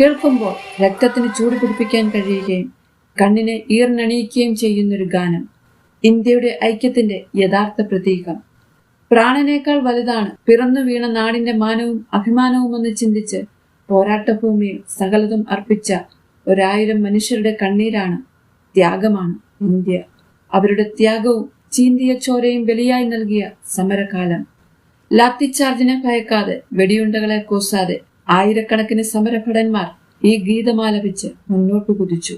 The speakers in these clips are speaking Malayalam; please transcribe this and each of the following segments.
കേൾക്കുമ്പോൾ രക്തത്തിന് ചൂട് പിടിപ്പിക്കാൻ കഴിയുകയും കണ്ണിനെ ഈർന്നണിയിക്കുകയും ചെയ്യുന്നൊരു ഗാനം. ഇന്ത്യയുടെ ഐക്യത്തിന്റെ യഥാർത്ഥ പ്രതീകം. പ്രാണനേക്കാൾ വലുതാണ് പിറന്നു വീണ നാടിന്റെ മാനവും അഭിമാനവുമെന്ന് ചിന്തിച്ച് പോരാട്ടഭൂമിയിൽ സകലതും അർപ്പിച്ച ഒരായിരം മനുഷ്യരുടെ കണ്ണീരാണ് ത്യാഗമാണ് ഇന്ത്യ. അവരുടെ ത്യാഗവും ചീന്തിയ ചോരയും ബലിയായി നൽകിയ സമരകാലം. ലാത്തിച്ചാർജിനെ ഭയക്കാതെ വെടിയുണ്ടകളെ കൂസാതെ ആയിരക്കണക്കിന് സമരഭടന്മാർ ഈ ഗീതമാലപിച്ച് മുന്നോട്ട് കുതിച്ചു.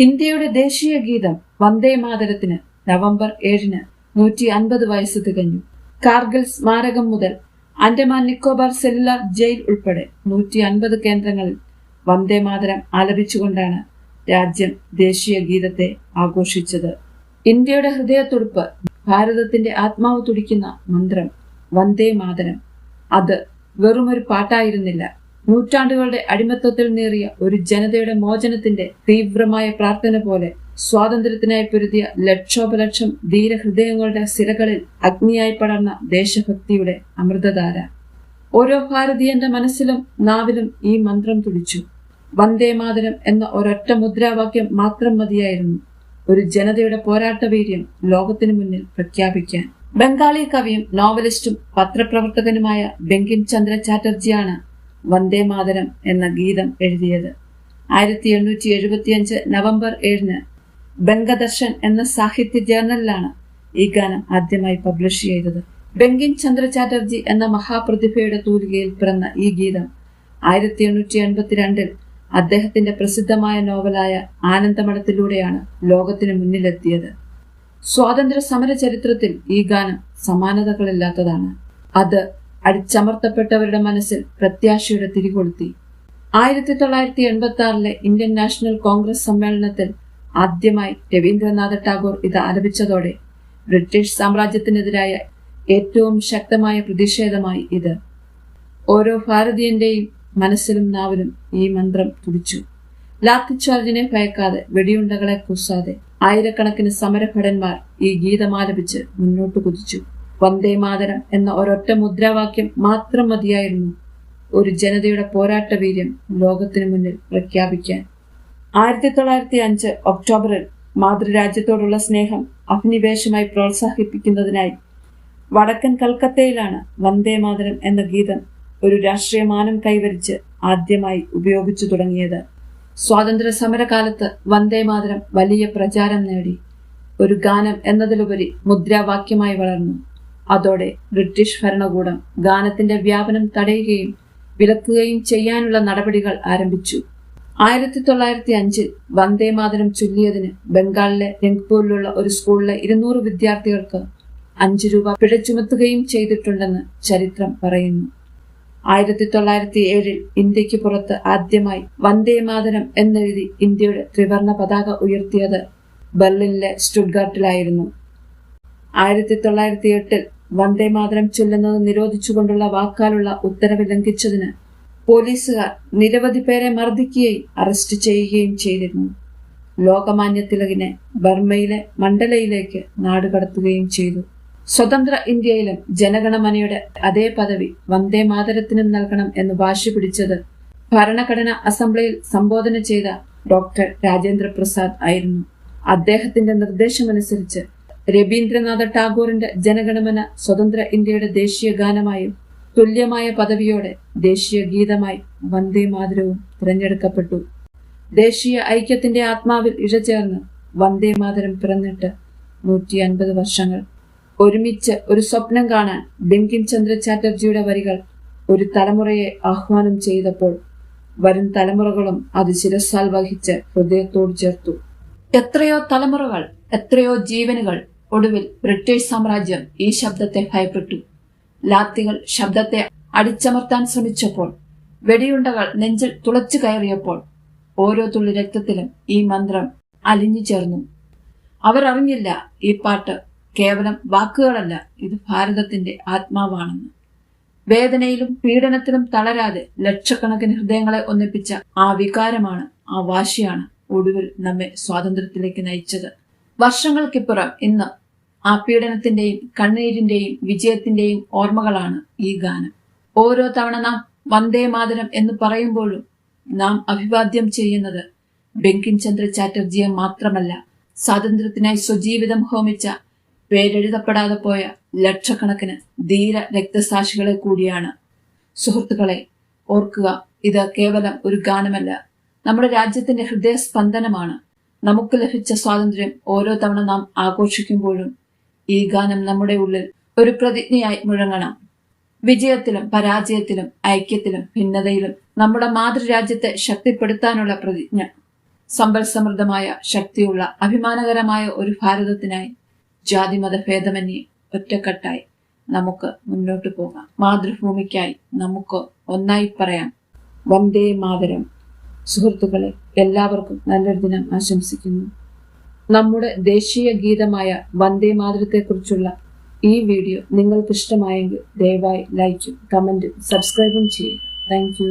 ഇന്ത്യയുടെ ദേശീയ ഗീതം വന്ദേ മാതരത്തിന് നവംബർ ഏഴിന് നൂറ്റി അൻപത് വയസ്സ് തികഞ്ഞു. കാർഗിൽ സ്മാരകം മുതൽ ആൻഡമാൻ നിക്കോബാർ സെല്ലുലാർ ജയിൽ ഉൾപ്പെടെ നൂറ്റി അൻപത് കേന്ദ്രങ്ങളിൽ വന്ദേ മാതരം ആലപിച്ചുകൊണ്ടാണ് രാജ്യം ദേശീയ ഗീതത്തെ ആഘോഷിച്ചത്. ഇന്ത്യയുടെ ഹൃദയത്തുടുപ്പ് ഭാരതത്തിന്റെ ആത്മാവ് തുടിക്കുന്ന മന്ത്രം വന്ദേ മാതരം. അത് വെറുമൊരു പാട്ടായിരുന്നില്ല. നൂറ്റാണ്ടുകളുടെ അടിമത്തത്തിൽ നേറിയ ഒരു ജനതയുടെ മോചനത്തിന്റെ തീവ്രമായ പ്രാർത്ഥന പോലെ സ്വാതന്ത്ര്യത്തിനായി പൊരുതിയ ലക്ഷോപലക്ഷം ധീരഹൃദയങ്ങളുടെ സിരകളിൽ അഗ്നിയായി പടർന്ന ദേശഭക്തിയുടെ അമൃതധാര. ഓരോ ഭാരതീയന്റെ മനസ്സിലും നാവിലും ഈ മന്ത്രം തുടിച്ചു. വന്ദേ മാതരം എന്ന ഒരൊറ്റ മുദ്രാവാക്യം മാത്രം മതിയായിരുന്നു ഒരു ജനതയുടെ പോരാട്ടവീര്യം ലോകത്തിനു മുന്നിൽ പ്രഖ്യാപിക്കാൻ. ബംഗാളി കവിയും നോവലിസ്റ്റും പത്രപ്രവർത്തകനുമായ ബങ്കിം ചന്ദ്ര ചാറ്റർജിയാണ് വന്ദേ മാതരം എന്ന ഗീതം എഴുതിയത്. ആയിരത്തി എണ്ണൂറ്റി എഴുപത്തിയഞ്ച് നവംബർ ഏഴിന് ബംഗദർശൻ എന്ന സാഹിത്യ ജേർണലിലാണ് ഈ ഗാനം ആദ്യമായി പബ്ലിഷ് ചെയ്തത്. ബങ്കിം ചന്ദ്ര ചാറ്റർജി എന്ന മഹാപ്രതിഭയുടെ തൂലികയിൽ പിറന്ന ഈ ഗീതം ആയിരത്തി എണ്ണൂറ്റി എൺപത്തിരണ്ടിൽ അദ്ദേഹത്തിന്റെ പ്രസിദ്ധമായ നോവലായ ആനന്ദമഠത്തിലൂടെയാണ് ലോകത്തിന് മുന്നിലെത്തിയത്. സ്വാതന്ത്ര്യ സമര ചരിത്രത്തിൽ ഈ ഗാനം സമാനതകളില്ലാത്തതാണ്. അത് അടിച്ചമർത്തപ്പെട്ടവരുടെ മനസ്സിൽ പ്രത്യാശയുടെ തിരികൊളുത്തി. ആയിരത്തി തൊള്ളായിരത്തി എൺപത്തി ആറിലെ ഇന്ത്യൻ നാഷണൽ കോൺഗ്രസ് സമ്മേളനത്തിൽ ആദ്യമായി രവീന്ദ്രനാഥ ടാഗോർ ഇത് ആലപിച്ചതോടെ ബ്രിട്ടീഷ് സാമ്രാജ്യത്തിനെതിരായ ഏറ്റവും ശക്തമായ പ്രതിഷേധമായി ഇത്. ഓരോ ഭാരതീയന്റെയും മനസ്സിലും നാവിലും ഈ മന്ത്രം തുടിച്ചു. ലാത്തിച്ചാർജിനെ ഭയക്കാതെ വെടിയുണ്ടകളെ കുസാതെ ആയിരക്കണക്കിന് സമരഭടന്മാർ ഈ ഗീതമാലപിച്ച് മുന്നോട്ട് കുതിച്ചു. വന്ദേ മാതരം എന്ന ഒരൊറ്റ മുദ്രാവാക്യം മാത്രം മതിയായിരുന്നു ഒരു ജനതയുടെ പോരാട്ട വീര്യം ലോകത്തിനു മുന്നിൽ പ്രഖ്യാപിക്കാൻ. ആയിരത്തി തൊള്ളായിരത്തി അഞ്ച് ഒക്ടോബറിൽ മാതൃരാജ്യത്തോടുള്ള സ്നേഹം അഭിനിവേശമായി പ്രോത്സാഹിപ്പിക്കുന്നതിനായി വടക്കൻ കൽക്കത്തയിലാണ് വന്ദേ മാതരം എന്ന ഗീതം ഒരു രാഷ്ട്രീയ മാനം കൈവരിച്ച് ആദ്യമായി ഉപയോഗിച്ചു തുടങ്ങിയത്. സ്വാതന്ത്ര്യ സമരകാലത്ത് വന്ദേമാതരം വലിയ പ്രചാരം നേടി. ഒരു ഗാനം എന്നതിലുപരി മുദ്രാവാക്യമായി വളർന്നു. അതോടെ ബ്രിട്ടീഷ് ഭരണകൂടം ഗാനത്തിന്റെ വ്യാപനം തടയുകയും വിലക്കുകയും ചെയ്യാനുള്ള നടപടികൾ ആരംഭിച്ചു. ആയിരത്തി തൊള്ളായിരത്തി അഞ്ചിൽ വന്ദേ മാതരം ചൊല്ലിയതിന് ബംഗാളിലെ രംഗ്പൂരിലുള്ള ഒരു സ്കൂളിലെ ഇരുന്നൂറ് വിദ്യാർത്ഥികൾക്ക് അഞ്ചു രൂപ പിഴ ചുമത്തുകയും ചെയ്തിട്ടുണ്ടെന്ന് ചരിത്രം പറയുന്നു. ആയിരത്തി തൊള്ളായിരത്തി ഏഴിൽ ഇന്ത്യയ്ക്ക് പുറത്ത് ആദ്യമായി വന്ദേ മാതരം എന്നെഴുതി ഇന്ത്യയുടെ ത്രിവർണ പതാക ഉയർത്തിയത് ബെർലിനിലെ സ്റ്റുഡ്ഗാർട്ടിലായിരുന്നു ആയിരത്തി തൊള്ളായിരത്തി എട്ടിൽ വന്ദേ മാതരം ചൊല്ലുന്നത് നിരോധിച്ചുകൊണ്ടുള്ള വാക്കാലുള്ള ഉത്തരവ് ലംഘിച്ചതിന് പോലീസുകാർ നിരവധി പേരെ മർദ്ദിക്കുകയും അറസ്റ്റ് ചെയ്യുകയും ചെയ്തിരുന്നു. ലോകമാന്യ തിലകിനെ ബർമയിലെ മണ്ഡലയിലേക്ക് നാടുകടത്തുകയും ചെയ്തു. സ്വതന്ത്ര ഇന്ത്യയിലും ജനഗണമനയുടെ അതേ പദവി വന്ദേ മാതരത്തിനും നൽകണം എന്ന് വാശി പിടിച്ചത് ഭരണഘടന അസംബ്ലിയിൽ സംബോധന ചെയ്ത ഡോക്ടർ രാജേന്ദ്ര പ്രസാദ് ആയിരുന്നു. അദ്ദേഹത്തിന്റെ നിർദ്ദേശമനുസരിച്ച് രവീന്ദ്രനാഥ ടാഗോറിന്റെ ജനഗണമന സ്വതന്ത്ര ഇന്ത്യയുടെ ദേശീയ ഗാനമായും തുല്യമായ പദവിയോടെ ദേശീയ ഗീതമായി വന്ദേ മാതരവും തിരഞ്ഞെടുക്കപ്പെട്ടു. ദേശീയ ഐക്യത്തിന്റെ ആത്മാവിൽ ഇഴചേർന്ന് വന്ദേ മാതരം പിറന്നിട്ട് നൂറ്റി അൻപത് വർഷങ്ങൾ ഒരുമിച്ച് ഒരു സ്വപ്നം കാണാൻ ബിങ്കിം ചന്ദ്ര ചാറ്റർജിയുടെ വരികൾ ഒരു തലമുറയെ ആഹ്വാനം ചെയ്തപ്പോൾ വരും തലമുറകളും അത് ശിരസാൽ വഹിച്ച് ഹൃദയത്തോട് ചേർത്തു. എത്രയോ തലമുറകൾ എത്രയോ ജീവനുകൾ ഒടുവിൽ ബ്രിട്ടീഷ് സാമ്രാജ്യം ഈ ശബ്ദത്തെ ഭയപ്പെട്ടു. ലാത്തികൾ ശബ്ദത്തെ അടിച്ചമർത്താൻ ശ്രമിച്ചപ്പോൾ വെടിയുണ്ടകൾ നെഞ്ചിൽ തുളച്ചു കയറിയപ്പോൾ ഓരോ തുള്ളി രക്തത്തിലും ഈ മന്ത്രം അലിഞ്ഞു ചേർന്നു. അവർ അറിഞ്ഞില്ല ഈ പാട്ട് കേവലം വാക്കുകളല്ല ഇത് ഭാരതത്തിന്റെ ആത്മാവാണെന്ന്. വേദനയിലും പീഡനത്തിലും തളരാതെ ലക്ഷക്കണക്കിന് ഹൃദയങ്ങളെ ഒന്നിപ്പിച്ച ആ വികാരമാണ് ആ വാശിയാണ് ഒടുവിൽ നമ്മെ സ്വാതന്ത്ര്യത്തിലേക്ക് നയിച്ചത്. വർഷങ്ങൾക്കിപ്പുറം ഇന്ന് ആ പീഡനത്തിന്റെയും കണ്ണീരിന്റെയും വിജയത്തിന്റെയും ഓർമ്മകളാണ് ഈ ഗാനം. ഓരോ തവണ നാം വന്ദേ മാതരം എന്ന് പറയുമ്പോഴും നാം അഭിവാദ്യം ചെയ്യുന്നത് ബങ്കിം ചന്ദ്ര ചാറ്റർജിയെ മാത്രമല്ല സ്വാതന്ത്ര്യത്തിനായി സ്വജീവിതം ഹോമിച്ച പേരെഴുതപ്പെടാതെ പോയ ലക്ഷക്കണക്കിന് ധീര രക്തസാക്ഷികളെ കൂടിയാണ്. സുഹൃത്തുക്കളെ ഓർക്കുക ഇത് കേവലം ഒരു ഗാനമല്ല. നമ്മുടെ രാജ്യത്തിന്റെ ഹൃദയസ്പന്ദനമാണ്. നമുക്ക് ലഭിച്ച സ്വാതന്ത്ര്യം ഓരോ തവണ നാം ആഘോഷിക്കുമ്പോഴും ഈ ഗാനം നമ്മുടെ ഉള്ളിൽ ഒരു പ്രതിജ്ഞയായി മുഴങ്ങണം. വിജയത്തിലും പരാജയത്തിലും ഐക്യത്തിലും ഭിന്നതയിലും നമ്മുടെ മാതൃരാജ്യത്തെ ശക്തിപ്പെടുത്താനുള്ള പ്രതിജ്ഞ. സമ്പൽ സമൃദ്ധമായ ശക്തിയുള്ള അഭിമാനകരമായ ഒരു ഭാരതത്തിനായി ജാതിമത ഭേദമന്യേ ഒറ്റക്കെട്ടായി നമുക്ക് മുന്നോട്ട് പോകാം. മാതൃഭൂമിക്കായി നമുക്ക് ഒന്നായി പറയാം. വന്ദേ മാതരം. സുഹൃത്തുക്കളെ എല്ലാവർക്കും നല്ലൊരു ദിനം ആശംസിക്കുന്നു. നമ്മുടെ ദേശീയ ഗീതമായ വന്ദേ മാതരത്തെക്കുറിച്ചുള്ള ഈ വീഡിയോ നിങ്ങൾക്ക് ഇഷ്ടമായെങ്കിൽ ദയവായി ലൈക്കും കമന്റും സബ്സ്ക്രൈബും ചെയ്യുക. താങ്ക്